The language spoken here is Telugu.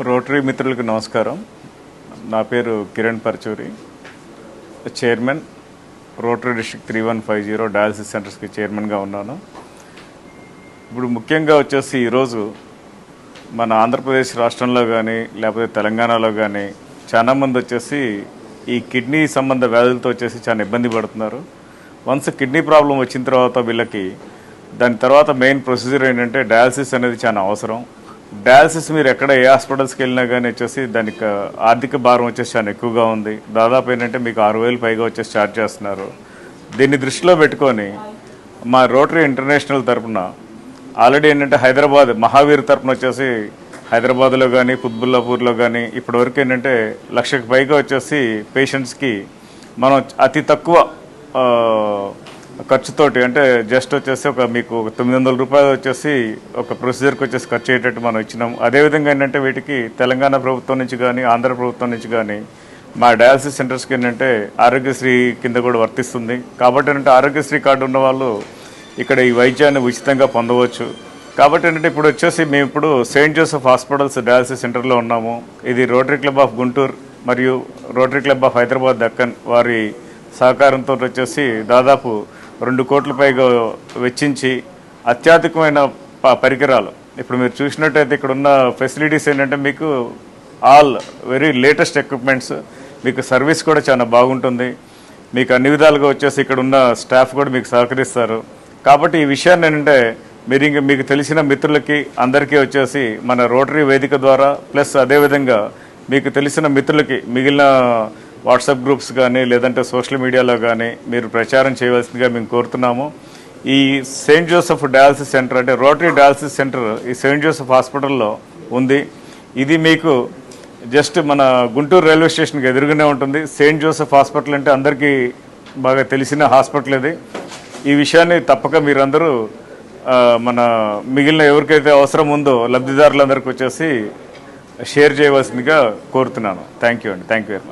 రోటరీ మిత్రులకు నమస్కారం. నా పేరు Kiran Parachuri. Chairman Rotary district three one five zero dialysis సెంటర్స్కి చైర్మన్గా ఉన్నాను. ఇప్పుడు ముఖ్యంగా వచ్చేసి ఈరోజు మన ఆంధ్రప్రదేశ్ రాష్ట్రంలో కానీ లేకపోతే తెలంగాణలో కానీ చాలా మంది వచ్చేసి ఈ కిడ్నీ సంబంధ వ్యాధులతో వచ్చేసి చాలా ఇబ్బంది పడుతున్నారు. వన్స్ కిడ్నీ ప్రాబ్లం వచ్చిన తర్వాత వీళ్ళకి దాని తర్వాత మెయిన్ ప్రొసీజర్ ఏంటంటే డయాలసిస్ అనేది చాలా అవసరం. డయాలసిస్ మీరు ఎక్కడ ఏ హాస్పిటల్స్కి వెళ్ళినా కానీ వచ్చేసి దానికి ఆర్థిక భారం వచ్చేసి చాలా ఎక్కువగా ఉంది. దాదాపు ఏంటంటే మీకు ఆరు వేలు పైగా వచ్చేసి ఛార్జ్ చేస్తున్నారు. దీన్ని దృష్టిలో పెట్టుకొని మా రోటరీ ఇంటర్నేషనల్ తరపున ఆల్రెడీ ఏంటంటే హైదరాబాద్ మహావీర్ తరపున వచ్చేసి హైదరాబాద్లో కానీ కుత్బుల్లాపూర్లో కానీ ఇప్పటివరకు ఏంటంటే లక్షకు పైగా వచ్చేసి పేషెంట్స్కి మనం అతి తక్కువ ఖర్చుతోటి అంటే జస్ట్ వచ్చేసి ఒక మీకు ఒక తొమ్మిది వందల రూపాయలు వచ్చేసి ఒక ప్రొసీజర్కి వచ్చేసి ఖర్చు అయ్యేటట్టు మనం ఇచ్చినాం. అదేవిధంగా ఏంటంటే వీటికి తెలంగాణ ప్రభుత్వం నుంచి కానీ ఆంధ్ర ప్రభుత్వం నుంచి కానీ మా డయాలసిస్ సెంటర్స్కి ఏంటంటే ఆరోగ్యశ్రీ కింద కూడా వర్తిస్తుంది. కాబట్టి ఏంటంటే ఆరోగ్యశ్రీ కార్డు ఉన్న వాళ్ళు ఇక్కడ ఈ వైద్యాన్ని ఉచితంగా పొందవచ్చు. కాబట్టి ఏంటంటే ఇప్పుడు వచ్చేసి మేము ఇప్పుడు సెయింట్ జోసెఫ్ హాస్పిటల్స్ డయాలసిస్ సెంటర్లో ఉన్నాము. ఇది రోటరీ క్లబ్ ఆఫ్ గుంటూరు మరియు Rotary club of Hyderabad Deccan వారి సహకారంతో వచ్చేసి దాదాపు రెండు కోట్ల పైగా వెచ్చించి అత్యాధికమైన ప- పరికరాలు. ఇప్పుడు మీరు చూసినట్టయితే ఇక్కడ ఉన్న ఫెసిలిటీస్ ఏంటంటే మీకు ఆల్ వెరీ లేటెస్ట్ ఎక్విప్మెంట్స్ మీకు సర్వీస్ కూడా చాలా బాగుంటుంది. మీకు అన్ని విధాలుగా వచ్చేసి ఇక్కడ ఉన్న స్టాఫ్ కూడా మీకు సహకరిస్తారు. కాబట్టి ఈ విషయాన్ని ఏంటంటే మీరు ఇంక మీకు తెలిసిన మిత్రులకి అందరికీ వచ్చేసి మన రోటరీ వేదిక ద్వారా ప్లస్ అదేవిధంగా మీకు తెలిసిన మిత్రులకి మిగిలిన వాట్సాప్ గ్రూప్స్ కానీ లేదంటే సోషల్ మీడియాలో కానీ మీరు ప్రచారం చేయవలసిందిగా మేము కోరుతున్నాము. ఈ సెయింట్ జోసెఫ్ డయాలసిస్ సెంటర్ అంటే రోటరీ డయాలసిస్ సెంటర్ ఈ సెయింట్ జోసెఫ్ హాస్పిటల్లో ఉంది. ఇది మీకు జస్ట్ మన గుంటూరు రైల్వే స్టేషన్కి ఎదురుగానే ఉంటుంది. సెయింట్ జోసెఫ్ హాస్పిటల్ అంటే అందరికీ బాగా తెలిసిన హాస్పిటల్ ఇది. ఈ విషయాన్ని తప్పక మీరందరూ మన మిగిలిన ఎవరికైతే అవసరం ఉందో లబ్ధిదారులందరికీ వచ్చేసి షేర్ చేయవలసిందిగా కోరుతున్నాను. థ్యాంక్ యూ అండి. Thank you very much.